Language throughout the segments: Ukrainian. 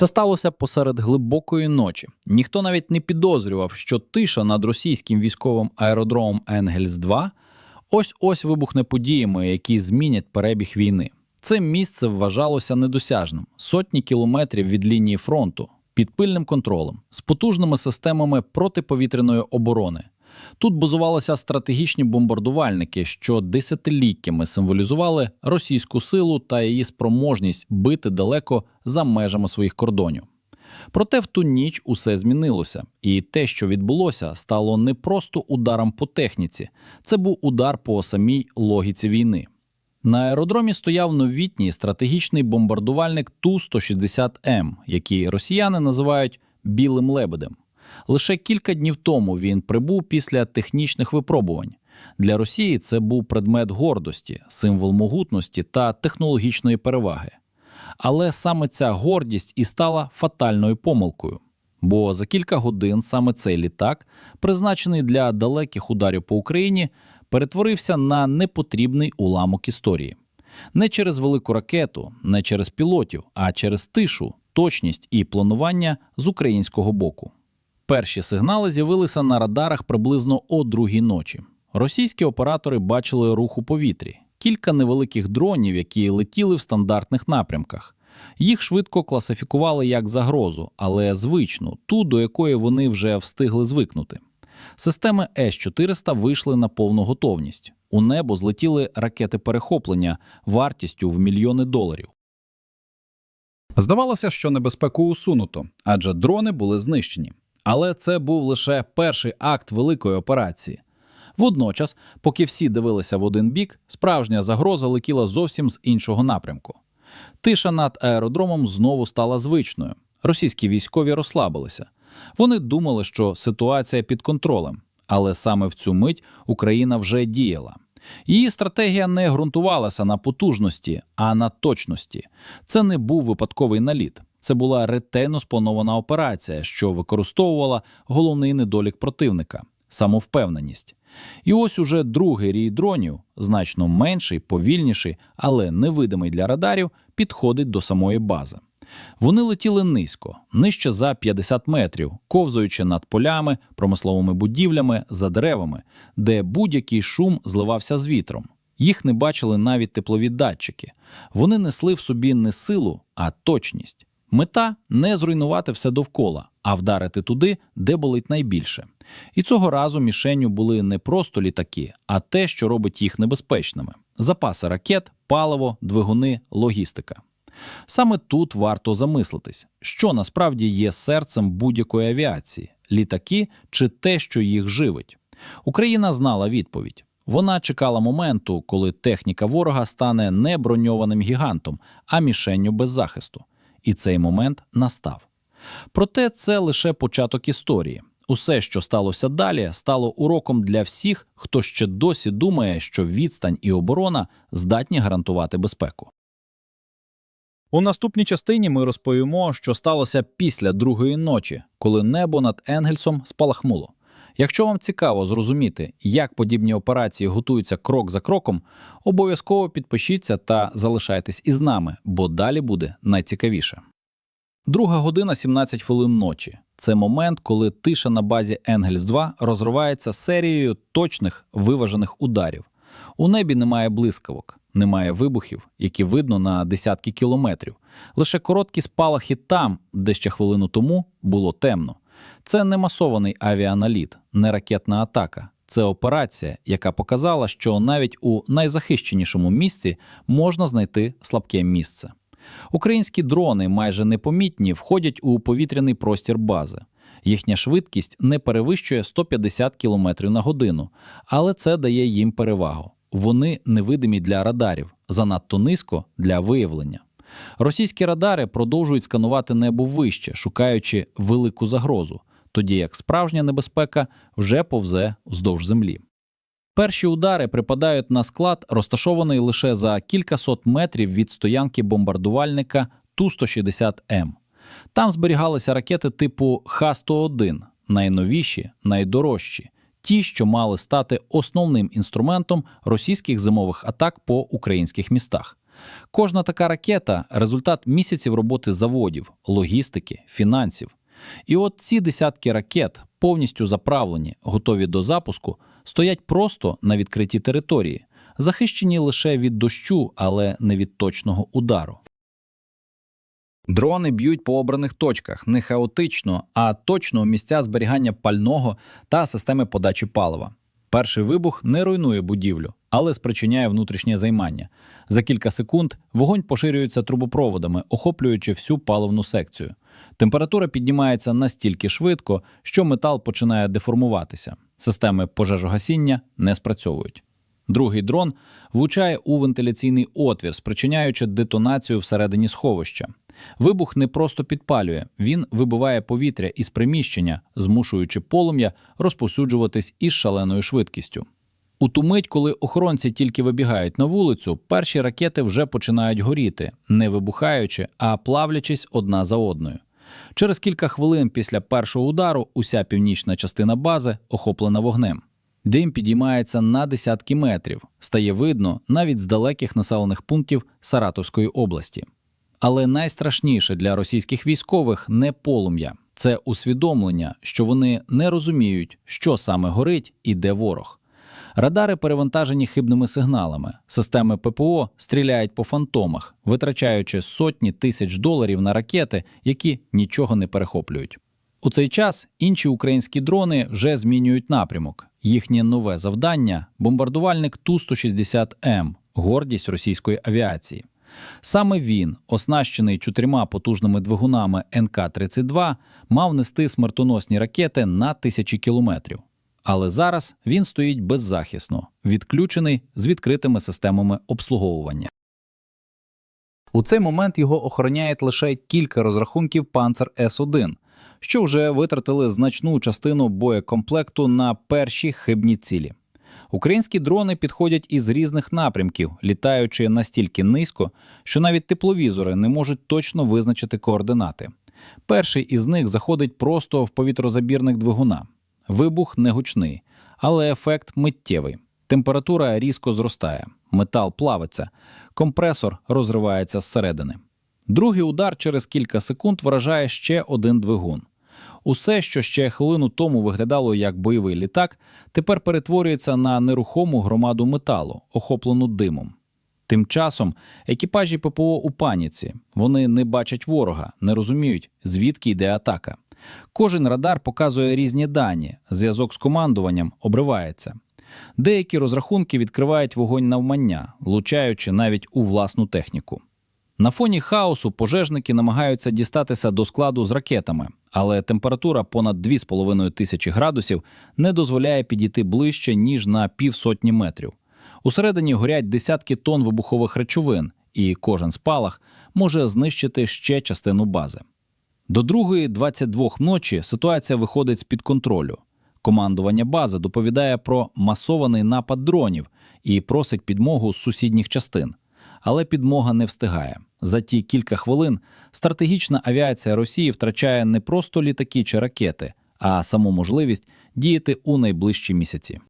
Це сталося посеред глибокої ночі. Ніхто навіть не підозрював, що тиша над російським військовим аеродромом Енгельс 2 ось ось вибухне подіями, які змінять перебіг війни. Це місце вважалося недосяжним сотні кілометрів від лінії фронту, під пильним контролем, з потужними системами протиповітряної оборони. Тут базувалися стратегічні бомбардувальники, що десятиліттями символізували російську силу та її спроможність бити далеко за межами своїх кордонів. Проте в ту ніч усе змінилося, і те, що відбулося, стало не просто ударом по техніці, це був удар по самій логіці війни. На аеродромі стояв новітній стратегічний бомбардувальник Ту-160М, який росіяни називають білим лебедем. Лише кілька днів тому він прибув після технічних випробувань. Для Росії це був предмет гордості, символ могутності та технологічної переваги. Але саме ця гордість і стала фатальною помилкою. Бо за кілька годин саме цей літак, призначений для далеких ударів по Україні, перетворився на непотрібний уламок історії. Не через велику ракету, не через пілотів, а через тишу, точність і планування з українського боку. Перші сигнали з'явилися на радарах приблизно о другій ночі. Російські оператори бачили рух у повітрі, кілька невеликих дронів, які летіли в стандартних напрямках. Їх швидко класифікували як загрозу, але звичну, ту, до якої вони вже встигли звикнути. Системи С-400 вийшли на повну готовність. У небо злетіли ракети перехоплення вартістю в мільйони доларів. Здавалося, що небезпеку усунуто, адже дрони були знищені. Але це був лише перший акт великої операції. Водночас, поки всі дивилися в один бік, справжня загроза летіла зовсім з іншого напрямку. Тиша над аеродромом знову стала звичною. Російські військові розслабилися. Вони думали, що ситуація під контролем, але саме в цю мить Україна вже діяла. Її стратегія не ґрунтувалася на потужності, а на точності. Це не був випадковий наліт. Це була ретельно спланована операція, що використовувала головний недолік противника самовпевненість. І ось уже другий рій дронів, значно менший, повільніший, але невидимий для радарів, підходить до самої бази. Вони летіли низько, нижче за 50 метрів, ковзаючи над полями, промисловими будівлями, за деревами, де будь-який шум зливався з вітром. Їх не бачили навіть теплові датчики. Вони несли в собі не силу, а точність. Мета не зруйнувати все довкола, а вдарити туди, де болить найбільше. І цього разу мішенню були не просто літаки, а те, що робить їх небезпечними: запаси ракет, паливо, двигуни, логістика. Саме тут варто замислитись, що насправді є серцем будь-якої авіації літаки чи те, що їх живить. Україна знала відповідь. Вона чекала моменту, коли техніка ворога стане не броньованим гігантом, а мішенню без захисту. І цей момент настав. Проте це лише початок історії. Усе, що сталося далі, стало уроком для всіх, хто ще досі думає, що відстань і оборона здатні гарантувати безпеку. У наступній частині ми розповімо, що сталося після другої ночі, коли небо над Енгельсом спалахнуло. Якщо вам цікаво зрозуміти, як подібні операції готуються крок за кроком, обов'язково підпишіться та залишайтесь із нами, бо далі буде найцікавіше. Друга година 17 хвилин ночі. Це момент, коли тиша на базі Енгельс 2 розривається серією точних виважених ударів. У небі немає блискавок, немає вибухів, які видно на десятки кілометрів. Лише короткі спалахи там, де ще хвилину тому було темно. Це не масований авіаналіт, не ракетна атака. Це операція, яка показала, що навіть у найзахищенішому місці можна знайти слабке місце. Українські дрони майже непомітні входять у повітряний простір бази. Їхня швидкість не перевищує 150 км на годину, але це дає їм перевагу. Вони невидимі для радарів, занадто низько для виявлення. Російські радари продовжують сканувати небо вище, шукаючи велику загрозу, тоді як справжня небезпека вже повзе вздовж землі. Перші удари припадають на склад, розташований лише за кількасот метрів від стоянки бомбардувальника Ту-160М. Там зберігалися ракети типу Х-101, найновіші, найдорожчі, ті, що мали стати основним інструментом російських зимових атак по українських містах. Кожна така ракета результат місяців роботи заводів, логістики, фінансів. І от ці десятки ракет, повністю заправлені, готові до запуску, стоять просто на відкритій території, захищені лише від дощу, але не від точного удару. Дрони б'ють по обраних точках не хаотично, а точно у місця зберігання пального та системи подачі палива. Перший вибух не руйнує будівлю, але спричиняє внутрішнє займання. За кілька секунд вогонь поширюється трубопроводами, охоплюючи всю паливну секцію. Температура піднімається настільки швидко, що метал починає деформуватися. Системи пожежогасіння не спрацьовують. Другий дрон влучає у вентиляційний отвір, спричиняючи детонацію всередині сховища. Вибух не просто підпалює, він вибиває повітря із приміщення, змушуючи полум'я розповсюджуватись із шаленою швидкістю. У ту мить, коли охоронці тільки вибігають на вулицю, перші ракети вже починають горіти, не вибухаючи, а плавлячись одна за одною. Через кілька хвилин після першого удару уся північна частина бази охоплена вогнем. Дим підіймається на десятки метрів, стає видно навіть з далеких населених пунктів Саратовської області. Але найстрашніше для російських військових не полум'я, це усвідомлення, що вони не розуміють, що саме горить і де ворог. Радари перевантажені хибними сигналами. Системи ППО стріляють по фантомах, витрачаючи сотні тисяч доларів на ракети, які нічого не перехоплюють. У цей час інші українські дрони вже змінюють напрямок. Їхнє нове завдання бомбардувальник Ту-160М, гордість російської авіації. Саме він, оснащений чотирма потужними двигунами НК-32, мав нести смертоносні ракети на тисячі кілометрів. Але зараз він стоїть беззахисно, відключений з відкритими системами обслуговування. У цей момент його охороняють лише кілька розрахунків Панцер С-1, що вже витратили значну частину боєкомплекту на перші хибні цілі. Українські дрони підходять із різних напрямків, літаючи настільки низько, що навіть тепловізори не можуть точно визначити координати. Перший із них заходить просто в повітрозабірник двигуна. Вибух не гучний, але ефект миттєвий. Температура різко зростає, метал плавиться, компресор розривається зсередини. Другий удар через кілька секунд вражає ще один двигун. Усе, що ще хвилину тому виглядало як бойовий літак, тепер перетворюється на нерухому громаду металу, охоплену димом. Тим часом екіпажі ППО у паніці. Вони не бачать ворога, не розуміють, звідки йде атака. Кожен радар показує різні дані, зв'язок з командуванням обривається. Деякі розрахунки відкривають вогонь навмання, влучаючи навіть у власну техніку. На фоні хаосу пожежники намагаються дістатися до складу з ракетами, але температура понад 2,5 тисячі градусів не дозволяє підійти ближче, ніж на півсотні метрів. Усередині горять десятки тонн вибухових речовин, і кожен спалах може знищити ще частину бази. До другої 22 ночі ситуація виходить з-під контролю. Командування бази доповідає про масований напад дронів і просить підмогу з сусідніх частин. Але підмога не встигає. За ті кілька хвилин стратегічна авіація Росії втрачає не просто літаки чи ракети, а саму можливість діяти у найближчі місяці.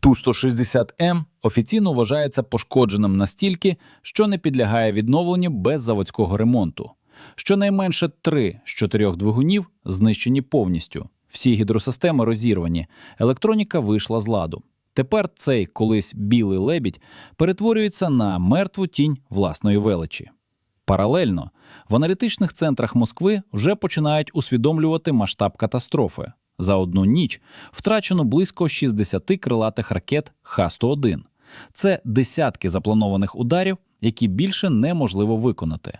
Ту-160М офіційно вважається пошкодженим настільки, що не підлягає відновленню без заводського ремонту. Щонайменше три з чотирьох двигунів знищені повністю. Всі гідросистеми розірвані, електроніка вийшла з ладу. Тепер цей колись білий лебідь перетворюється на мертву тінь власної величі. Паралельно в аналітичних центрах Москви вже починають усвідомлювати масштаб катастрофи. За одну ніч втрачено близько 60 крилатих ракет Х-101. Це десятки запланованих ударів, які більше неможливо виконати.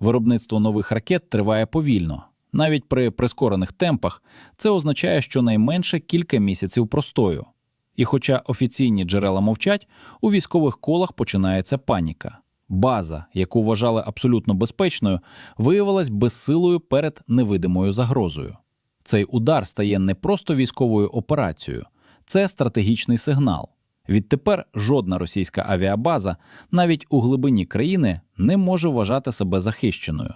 Виробництво нових ракет триває повільно. Навіть при прискорених темпах це означає щонайменше кілька місяців простою. І хоча офіційні джерела мовчать, у військових колах починається паніка. База, яку вважали абсолютно безпечною, виявилась безсилою перед невидимою загрозою. Цей удар стає не просто військовою операцією, це стратегічний сигнал. Відтепер жодна російська авіабаза, навіть у глибині країни, не може вважати себе захищеною.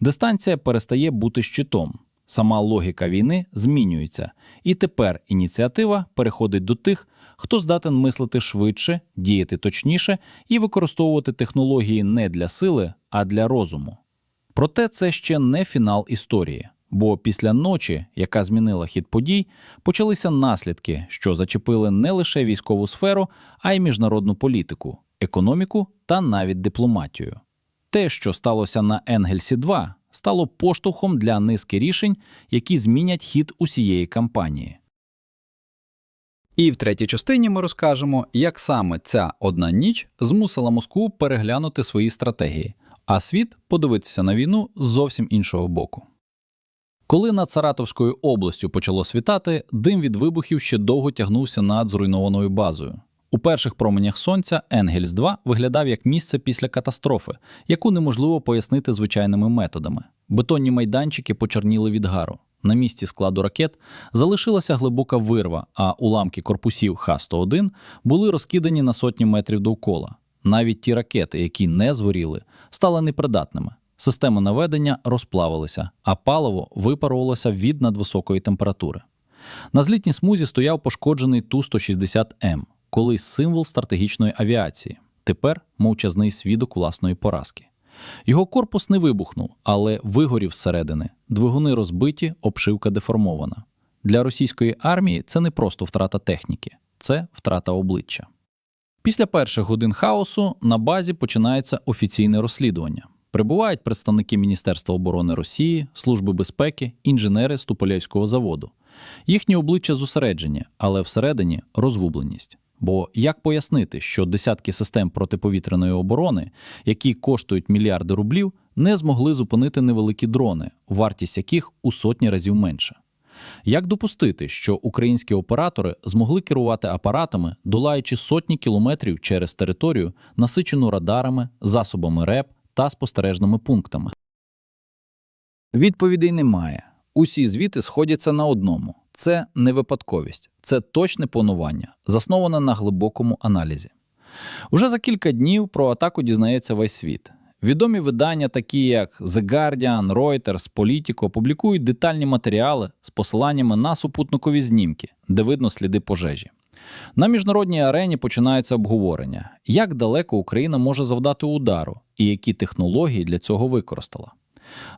Дистанція перестає бути щитом. Сама логіка війни змінюється, і тепер ініціатива переходить до тих, хто здатен мислити швидше, діяти точніше і використовувати технології не для сили, а для розуму. Проте це ще не фінал історії, бо після ночі, яка змінила хід подій, почалися наслідки, що зачепили не лише військову сферу, а й міжнародну політику, економіку та навіть дипломатію. Те, що сталося на Енгельсі 2, стало поштовхом для низки рішень, які змінять хід усієї кампанії. І в третій частині ми розкажемо, як саме ця одна ніч змусила Москву переглянути свої стратегії, а світ подивитися на війну з зовсім іншого боку. Коли над Саратовською областю почало світати, дим від вибухів ще довго тягнувся над зруйнованою базою. У перших променях сонця Енгельс 2 виглядав як місце після катастрофи, яку неможливо пояснити звичайними методами. Бетонні майданчики почорніли від гару. На місці складу ракет залишилася глибока вирва, а уламки корпусів Х-101 були розкидані на сотні метрів довкола. Навіть ті ракети, які не згоріли, стали непридатними. Системи наведення розплавилися, а паливо випарувалося від надвисокої температури. На злітній смузі стояв пошкоджений Ту-160М, колись символ стратегічної авіації, тепер мовчазний свідок власної поразки. Його корпус не вибухнув, але вигорів зсередини. Двигуни розбиті, обшивка деформована. Для російської армії це не просто втрата техніки, це втрата обличчя. Після перших годин хаосу на базі починається офіційне розслідування. Прибувають представники Міністерства оборони Росії, Служби безпеки, інженери з Туполєвського заводу. Їхні обличчя зосереджені, але всередині розгубленість. Бо як пояснити, що десятки систем протиповітряної оборони, які коштують мільярди рублів, не змогли зупинити невеликі дрони, вартість яких у сотні разів менше? Як допустити, що українські оператори змогли керувати апаратами, долаючи сотні кілометрів через територію, насичену радарами, засобами РЕП та спостережними пунктами? Відповідей немає. Усі звіти сходяться на одному: це не випадковість, це точне планування, засноване на глибокому аналізі. Уже за кілька днів про атаку дізнається весь світ. Відомі видання, такі як The Guardian, Reuters, Politico, публікують детальні матеріали з посиланнями на супутникові знімки, де видно сліди пожежі. На міжнародній арені починаються обговорення, як далеко Україна може завдати удару і які технології для цього використала.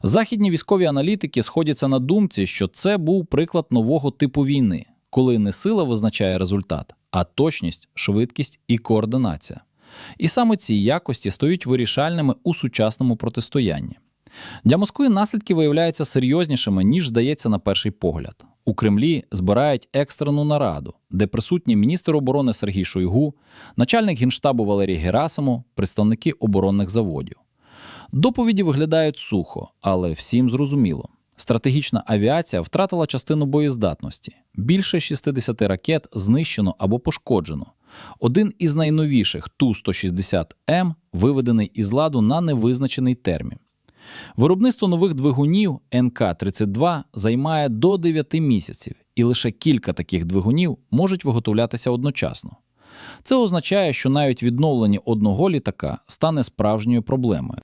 Західні військові аналітики сходяться на думці, що це був приклад нового типу війни, коли не сила визначає результат, а точність, швидкість і координація. І саме ці якості стають вирішальними у сучасному протистоянні. Для Москви наслідки виявляються серйознішими, ніж здається на перший погляд. У Кремлі збирають екстрену нараду, де присутні міністр оборони Сергій Шойгу, начальник генштабу Валерій Герасимов, представники оборонних заводів. Доповіді виглядають сухо, але всім зрозуміло. Стратегічна авіація втратила частину боєздатності. Більше 60 ракет знищено або пошкоджено. Один із найновіших Ту-160М виведений із ладу на невизначений термін. Виробництво нових двигунів НК-32 займає до 9 місяців, і лише кілька таких двигунів можуть виготовлятися одночасно. Це означає, що навіть відновлення одного літака стане справжньою проблемою.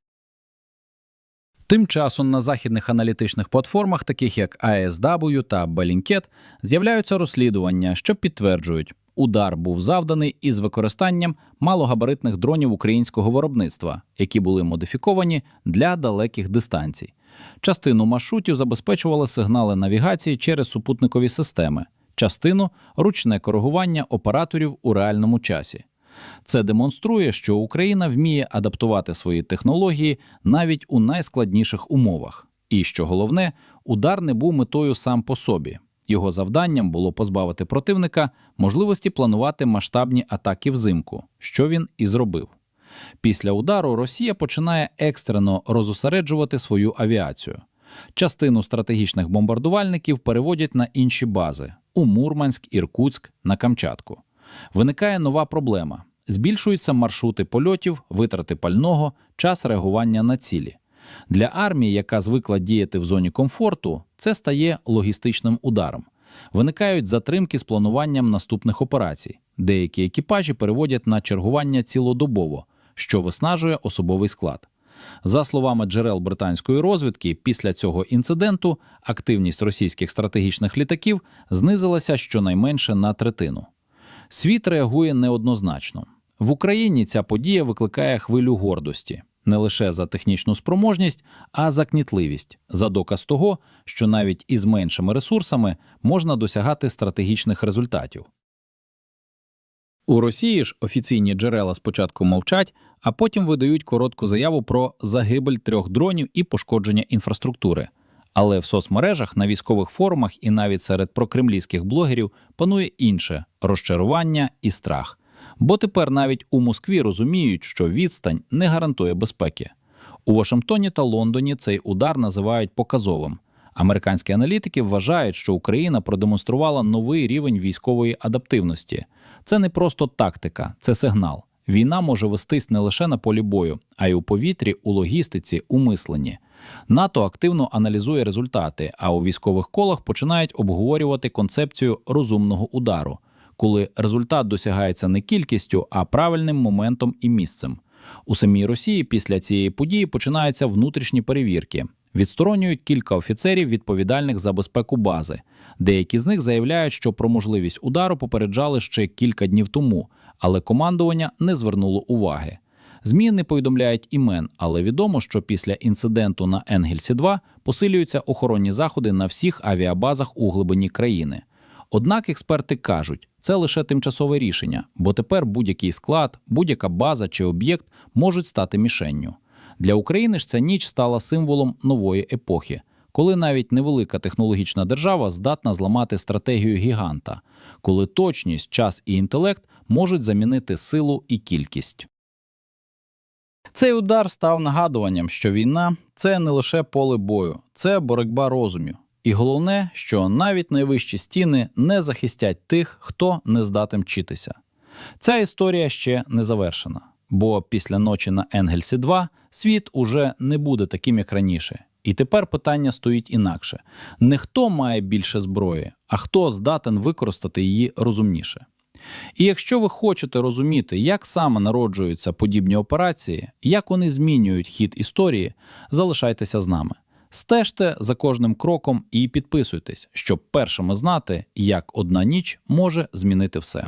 Тим часом на західних аналітичних платформах, таких як ASW та Bellingcat, з'являються розслідування, що підтверджують, удар був завданий із використанням малогабаритних дронів українського виробництва, які були модифіковані для далеких дистанцій. Частину маршрутів забезпечували сигнали навігації через супутникові системи, частину ручне коригування операторів у реальному часі. Це демонструє, що Україна вміє адаптувати свої технології навіть у найскладніших умовах. І що головне, удар не був метою сам по собі. Його завданням було позбавити противника можливості планувати масштабні атаки взимку, що він і зробив. Після удару Росія починає екстрено розосереджувати свою авіацію. Частину стратегічних бомбардувальників переводять на інші бази у Мурманськ, Іркутськ, на Камчатку. Виникає нова проблема: збільшуються маршрути польотів, витрати пального, час реагування на цілі. Для армії, яка звикла діяти в зоні комфорту, це стає логістичним ударом. Виникають затримки з плануванням наступних операцій. Деякі екіпажі переводять на чергування цілодобово, що виснажує особовий склад. За словами джерел британської розвідки, після цього інциденту активність російських стратегічних літаків знизилася щонайменше на третину. Світ реагує неоднозначно. В Україні ця подія викликає хвилю гордості не лише за технічну спроможність, а за кнітливість, за доказ того, що навіть із меншими ресурсами можна досягати стратегічних результатів. У Росії ж офіційні джерела спочатку мовчать, а потім видають коротку заяву про загибель трьох дронів і пошкодження інфраструктури. Але в соцмережах, на військових форумах і навіть серед прокремлівських блогерів панує інше розчарування і страх. Бо тепер навіть у Москві розуміють, що відстань не гарантує безпеки. У Вашингтоні та Лондоні цей удар називають показовим. Американські аналітики вважають, що Україна продемонструвала новий рівень військової адаптивності. Це не просто тактика, це сигнал. Війна може вестись не лише на полі бою, а й у повітрі, у логістиці, у мисленні. НАТО активно аналізує результати, а у військових колах починають обговорювати концепцію розумного удару, коли результат досягається не кількістю, а правильним моментом і місцем. У самій Росії після цієї події починаються внутрішні перевірки. Відсторонюють кілька офіцерів, відповідальних за безпеку бази. Деякі з них заявляють, що про можливість удару попереджали ще кілька днів тому, але командування не звернуло уваги. ЗМІ не повідомляють імен, але відомо, що після інциденту на Енгельсі 2 посилюються охоронні заходи на всіх авіабазах у глибині країни. Однак експерти кажуть, це лише тимчасове рішення, бо тепер будь-який склад, будь-яка база чи об'єкт можуть стати мішенню. Для України ж ця ніч стала символом нової епохи, коли навіть невелика технологічна держава здатна зламати стратегію гіганта, коли точність, час і інтелект можуть замінити силу і кількість. Цей удар став нагадуванням, що війна це не лише поле бою, це боротьба розумів. І головне, що навіть найвищі стіни не захистять тих, хто не здатен вчитися. Ця історія ще не завершена, бо після ночі на Енгельсі 2 світ уже не буде таким, як раніше. І тепер питання стоїть інакше: не хто має більше зброї, а хто здатен використати її розумніше. І якщо ви хочете розуміти, як саме народжуються подібні операції, як вони змінюють хід історії, залишайтеся з нами. Стежте за кожним кроком і підписуйтесь, щоб першими знати, як одна ніч може змінити все.